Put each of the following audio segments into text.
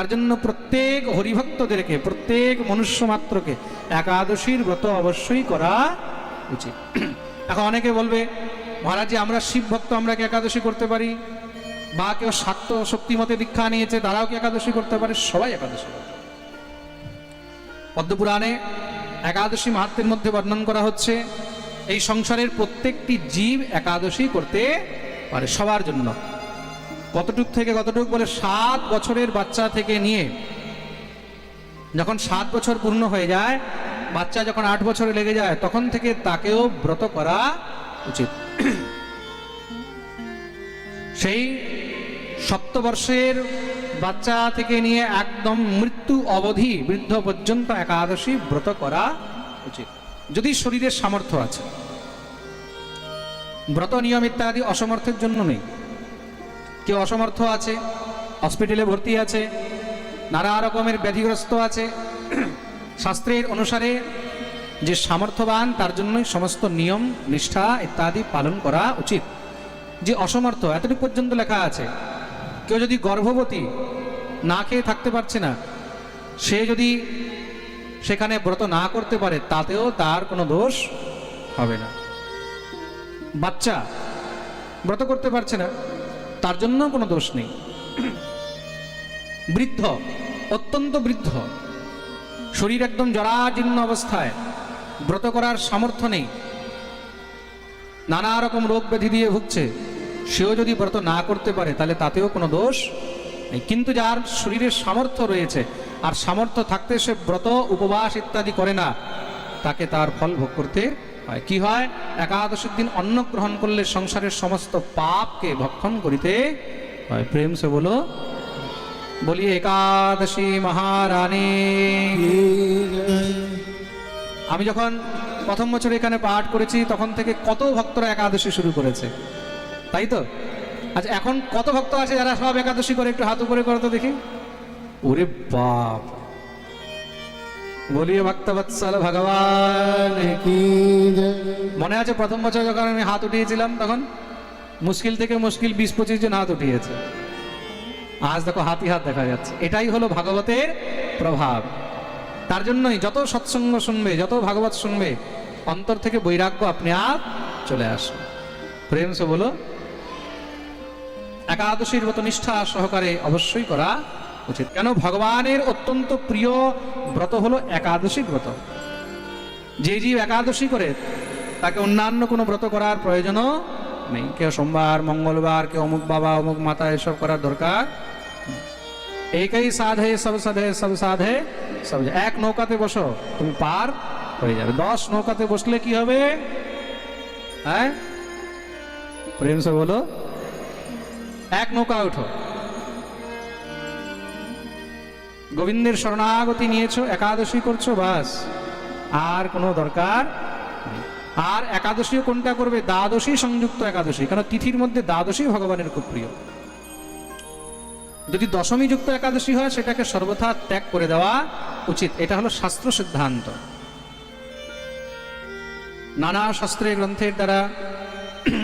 তার জন্য প্রত্যেক হরিভক্তদেরকে, প্রত্যেক মনুষ্য মাত্রকে একাদশীর ব্রত অবশ্যই করা উচিত। এখন অনেকে বলবে, মহারাজ, আমরা শিব ভক্ত আমরা কি একাদশী করতে পারি? বা কেউ শাক্ত শক্তিমতে দীক্ষা নিয়েছে, তারাও কি একাদশী করতে পারে? সবাই একাদশী। পদ্মপুরাণে একাদশী মাহাত্মের মধ্যে বর্ণন করা হচ্ছে, এই সংসারের প্রত্যেকটি জীব একাদশী করতে পারে সবার জন্য। কতটুক থেকে কতটুক বলে সাত বছরের বাচ্চা থেকে নিয়ে যখন সাত বছর পূর্ণ হয়ে যায়, বাচ্চা যখন আট বছরে লেগে যায়, তখন থেকে তাকেও ব্রত করা উচিত। সেই সপ্তবর্ষের বাচ্চা থেকে নিয়ে একদম মৃত্যু অবধি বৃদ্ধ পর্যন্ত একাদশী ব্রত করা উচিত। যদি শরীরের সামর্থ্য আছে। ব্রত নিয়ম ইত্যাদি অসমর্থের জন্য নেই। কেউ অসমর্থ আছে, হসপিটালে ভর্তি আছে, নানা রকমের ব্যাধিগ্রস্ত আছে। শাস্ত্রের অনুসারে যে সামর্থ্যবান, তার জন্যই সমস্ত নিয়ম, নিষ্ঠা ইত্যাদি পালন করা উচিত। যে অসমর্থ, এতটুকু পর্যন্ত লেখা আছে, কেউ যদি গর্ভবতী না খেয়ে থাকতে পারছে না, সে যদি সেখানে ব্রত না করতে পারে, তাতেও তার কোনো দোষ হবে না। বাচ্চা ব্রত করতে পারছে না তার জন্য কোনো দোষ নেই। বৃদ্ধ, অত্যন্ত বৃদ্ধ। শরীর একদম জরাজীর্ণ অবস্থায়। ব্রত করার সামর্থ্য নেই। নানা রকম রোগ ব্যাধি দিয়ে ভুগছে। সেও যদি ব্রত না করতে পারে, তাহলে তাতেও কোনো দোষ নেই। কিন্তু যার শরীরের সামর্থ্য রয়েছে, আর সামর্থ্য থাকতে সে ব্রত, উপবাস ইত্যাদি করে না, তাকে তার ফল ভোগ করতে হয়। কি হয়? একাদশীর দিন অন্ন গ্রহণ করলে সংসারের সমস্ত পাপকে ভক্ষণ করিতে হয়। প্রেম সে বলো, বলি, একাদশী মহারানী, আমি যখন প্রথম বছর এখানে পাঠ করেছি, তখন থেকে কত ভক্তরা একাদশী শুরু করেছে। তাই তো? আচ্ছা এখন কত ভক্ত আছে যারা সব একাদশী করে? একটু হাত উপরে করো তো দেখি। ওরে বাপ! বলিয়ে ভক্তবৎসল ভগবান। মনে আছে প্রথম বছর যখন আমি হাত উঠিয়েছিলাম তখন মুশকিল থেকে মুশকিল বিশ পঁচিশ জন হাত উঠিয়েছে। আজ দেখো হাতি হাত দেখা যাচ্ছে। এটাই হলো ভাগবতের প্রভাব। তার জন্যই যত সৎসঙ্গ শুনবে যত ভাগবত শুনবে অন্তর থেকে বৈরাগ্য আপনি আপ চলে আসবে। প্রেম সে বলো একাদশীর মতো নিষ্ঠা সহকারে অবশ্যই করা উচিত। কেন? ভগবানের অত্যন্ত প্রিয় ব্রত হলো একাদশী ব্রত। যে জীব একাদশী করে, তাকে অন্যান্য কোনো ব্রত করার প্রয়োজনও নেই। কেউ সোমবার, মঙ্গলবার, কেউ অমুক বাবা, অমুক মাতা এসব করার দরকার একই সাধে, সব সাধে সব সাধে, সব এক নৌকাতে বসো, তুমি পার হয়ে যাবে। দশ নৌকাতে বসলে কি হবে? হ্যাঁ? প্রেম সে বলো, এক নৌকা উঠো গোবিন্দের শরণাগতি নিয়েছো, একাদশী করছ, বাস। আর কোনো দরকার আর একাদশীও কোনটা করবে? দ্বাদশী সংযুক্ত একাদশী, কারণ তিথির মধ্যে দ্বাদশী ভগবানের খুব প্রিয়। যদি দশমী যুক্ত একাদশী হয়, সেটাকে সর্বথা ত্যাগ করে দেওয়া উচিত। এটা হলো শাস্ত্র সিদ্ধান্ত। নানা শাস্ত্রের গ্রন্থের দ্বারা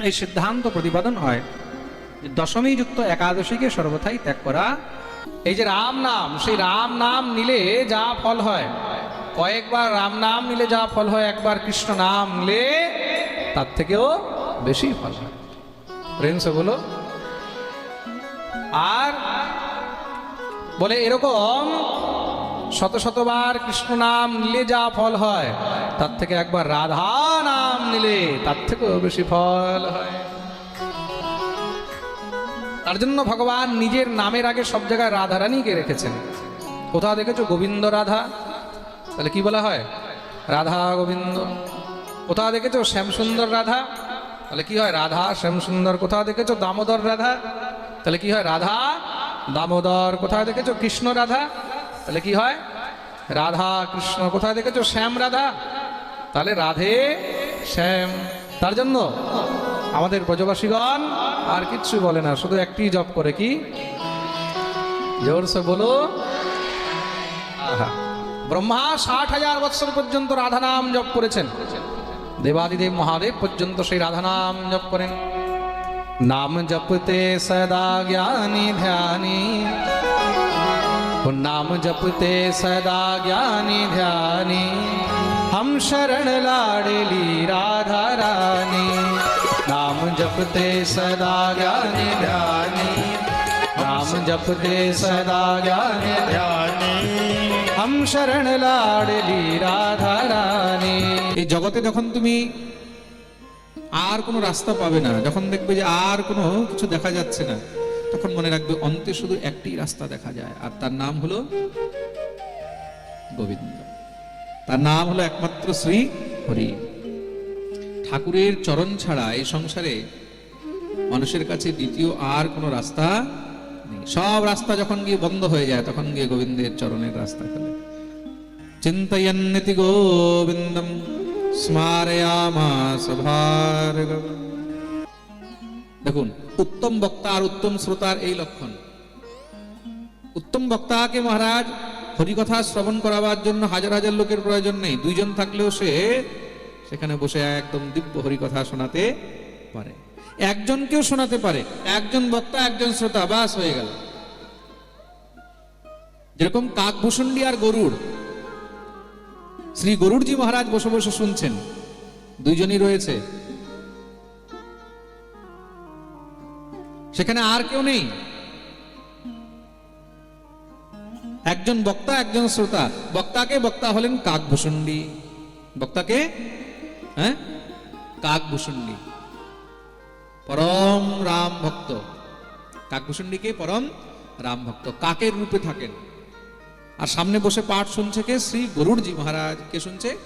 এই সিদ্ধান্ত প্রতিপাদন হয় দশমী যুক্ত একাদশীকে সর্বথাই ত্যাগ করা এই যে রাম নাম, সেই রাম নাম নিলে যা ফল হয়। কয়েকবার রাম নাম নিলে যা ফল হয়, একবার কৃষ্ণ নাম নিলে তার থেকেও বেশি ফল হয়। বলো। আর বলে এরকম শত শতবার কৃষ্ণ নাম নিলে যা ফল হয়, তার থেকে একবার রাধা নাম নিলে তার থেকেও বেশি ফল হয়। তার জন্য ভগবান নিজের নামের আগে সব জায়গায় রাধারানীকে রেখেছেন। কোথাও দেখেছ গোবিন্দ রাধা? তাহলে কি বলা হয়? রাধা গোবিন্দ। কোথাও দেখেছ শ্যামসুন্দর রাধা? তাহলে কি হয়? রাধা, শ্যামসুন্দর কোথাও দেখেছ? দামোদর রাধা? তাহলে কি হয়? রাধা, দামোদর কোথায় দেখেছ? কৃষ্ণ রাধা? তাহলে কি হয়? রাধা, কৃষ্ণ কোথায় দেখেছ? শ্যাম রাধা? তাহলে রাধে, শ্যাম। তার জন্য আমাদের ব্রজবাসীগণ আর কিচ্ছু বলে না শুধু একটি জপ করে কি জোরসে বলো আহা। ব্রহ্মা ষাট হাজার বৎসর পর্যন্ত রাধা নাম জপ করেছেন দেবাদিদেব মহাদেব পর্যন্ত সেই রাধা নাম জপ করেন নাম জপতে সদা জ্ঞানী ধ্যানী नाम जपते सदा ज्ञानी ध्यानी हम शरण लाडली राधा रानी नाम जपते सदा ज्ञानी ध्यानी नाम जपते सदा ज्ञानी ध्यानी हम शरण लाडली রাধা রানী এই জগতে যখন তুমি আর কোনো রাস্তা পাবে না যখন দেখবে যে আর কোনো কিছু দেখা যাচ্ছে না তখন মনে রাখবে অন্তে শুধু একটি রাস্তা দেখা যায় আর তার নাম হলো গোবিন্দ তার নাম হলো একমাত্র শ্রী হরি ঠাকুরের চরণ ছাড়া এই সংসারে মানুষের কাছে দ্বিতীয় আর কোনো রাস্তা নেই। সব রাস্তা যখন গিয়ে বন্ধ হয়ে যায়, তখন গিয়ে গোবিন্দের চরণের রাস্তা খোলে। চিন্তয়ন্নিতি গোবিন্দম স্মারয়ামাস ভার্গব। দেখুন, উত্তম বক্তা আর উত্তম শ্রোতার এই লক্ষণ। উত্তম বক্তাকে মহারাজ হরিকথা শ্রবণ করাবার জন্য হাজার হাজার লোকের প্রয়োজন নেই। দুইজন থাকলেও সে সেখানে বসে একদম দিব্য হরি কথা শোনাতে পারে। একজনকেও শোনাতে পারে। একজন বক্তা, একজন শ্রোতা, বাস হয়ে গেল। যেরকম কাকভূষণ্ডী আর গরুর শ্রী গরুড়জি মহারাজ বসে বসে শুনছেন। দুইজনই রয়েছে। সেখানে আর কেউ নেই। একজন বক্তা, একজন শ্রোতা। বক্তাকে বক্তা হলেন কাকভূষণ্ডী। বক্তাকে হ্যাঁ? কাকভূষণ্ডী। পরম রাম ভক্ত। কাকভূষণ্ডীকে পরম রাম ভক্ত। কাকের রূপে থাকেন। আর সামনে বসে পাঠ শুনছে কে? শ্রী গরুড়জি মহারাজ। কে শুনছে?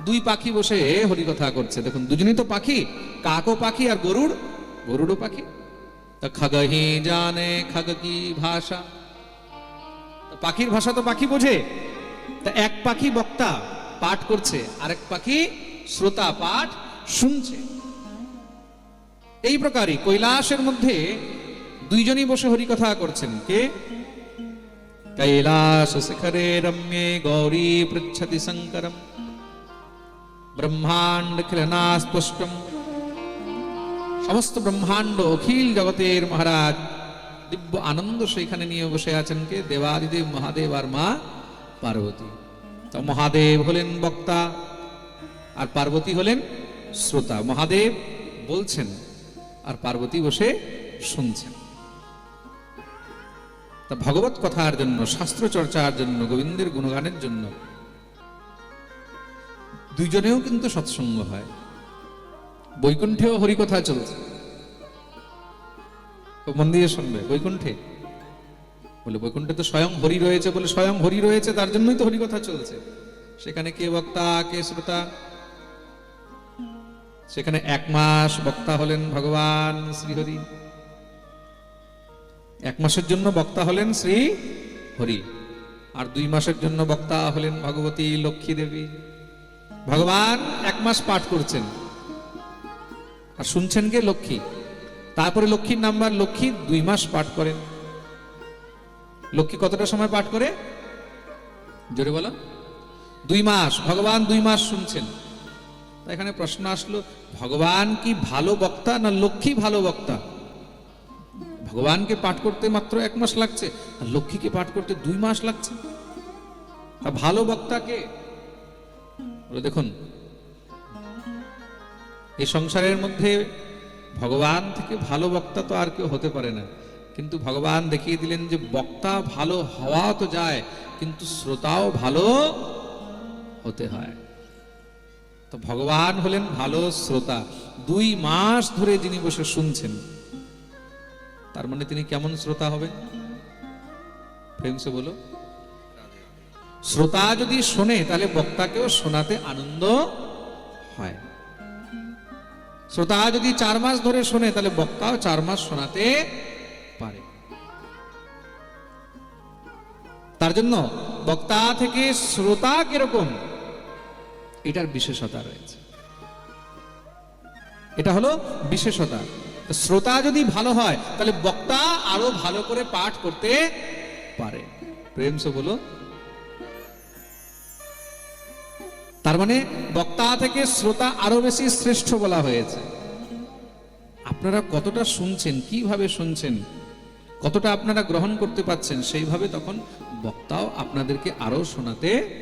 দুই পাখি বসে হরিকথা করছে। দেখুন, দুজনই তো পাখি। কাকও পাখি আর গরুড়, গরুড়ও পাখি। তা খগহি জানে, খগ কি ভাষা? পাখির ভাষা তো পাখি বোঝে। তা এক পাখি বক্তা পাঠ করছে, আরেক পাখি শ্রোতা পাঠ শুনছে। এই প্রকারই কৈলাসের মধ্যে দুইজনই বসে হরিকথা করছেন। কে? কৈলাস শিখরে রম্যে গৌরী পৃচ্ছতি শঙ্করম। ব্রহ্মাণ্ড খিলনা সমস্ত ব্রহ্মাণ্ড অখিল জগতের মহারাজ দিব্য আনন্দ সেখানে নিয়ে বসে আছেন কে? দেবাদিদেব, মহাদেব আর মা পার্বতী। তো মহাদেব হলেন বক্তা। আর পার্বতী হলেন শ্রোতা। মহাদেব বলছেন, আর পার্বতী বসে শুনছেন। তা ভগবত কথার জন্য, শাস্ত্র চর্চার জন্য, গোবিন্দের গুণগানের জন্য দুইজনেও কিন্তু সৎসঙ্গ হয়। বৈকুণ্ঠেও হরিকথা চলছে। খুব মন দিয়ে শুনবে, বৈকুণ্ঠে। বলে, বৈকুণ্ঠে তো স্বয়ং হরি রয়েছে বলে স্বয়ং হরি রয়েছে, তার জন্যই তো হরিকথা চলছে। সেখানে কে বক্তা, কে শ্রোতা সেখানে এক মাস বক্তা হলেন ভগবান শ্রীহরি। এক মাসের জন্য বক্তা হলেন শ্রী হরি, আর দুই মাসের জন্য বক্তা হলেন ভগবতী লক্ষ্মী দেবী ভগবান এক মাস পাঠ করছেন। আর শুনছেন কে লক্ষ্মী? তারপরে লক্ষ্মীর নাম্বার, লক্ষ্মী দুই মাস পাঠ করেন। লক্ষ্মী কতটা সময় পাঠ করে? জোরে বলো। দুই মাস, ভগবান দুই মাস শুনছেন। এখানে প্রশ্ন আসলো, ভগবান কি ভালো বক্তা না লক্ষ্মী ভালো বক্তা? ভগবানকে পাঠ করতে মাত্র এক মাস লাগছে, আর লক্ষ্মীকে পাঠ করতে দুই মাস লাগছে। তা ভালো বক্তাকে দেখুন, এই সংসারের মধ্যে ভগবান থেকে ভালো বক্তা তো আর কেউ হতে পারে না। কিন্তু ভগবান দেখিয়ে দিলেন যে বক্তা ভালো হওয়া তো যায়, কিন্তু শ্রোতাও ভালো হতে হয়। তো ভগবান হলেন ভালো শ্রোতা। দুই মাস ধরে যিনি বসে শুনছেন, তার মানে তিনি কেমন শ্রোতা হবেন? প্রেম সে বলো। শ্রোতা যদি শোনে, তাহলে বক্তাকেও শোনাতে আনন্দ হয়। শ্রোতা যদি চার মাস ধরে শোনে, তাহলে বক্তাও চার মাস শোনাতে পারে। তার জন্য বক্তা থেকে শ্রোতা কীরকম? এটার বিশেষতা রয়েছে। এটা হলো বিশেষতা। শ্রোতা যদি ভালো হয়, তাহলে বক্তা আরও ভালো করে পাঠ করতে পারে। প্রেম সে বলো। তার মানে বক্তা থেকে শ্রোতা আরও বেশি শ্রেষ্ঠ বলা হয়েছে। আপনারা কতটা শুনছেন, কীভাবে শুনছেন, কতটা আপনারা গ্রহণ করতে পাচ্ছেন সেইভাবে তখন বক্তাও আপনাদেরকে আরও শোনাতে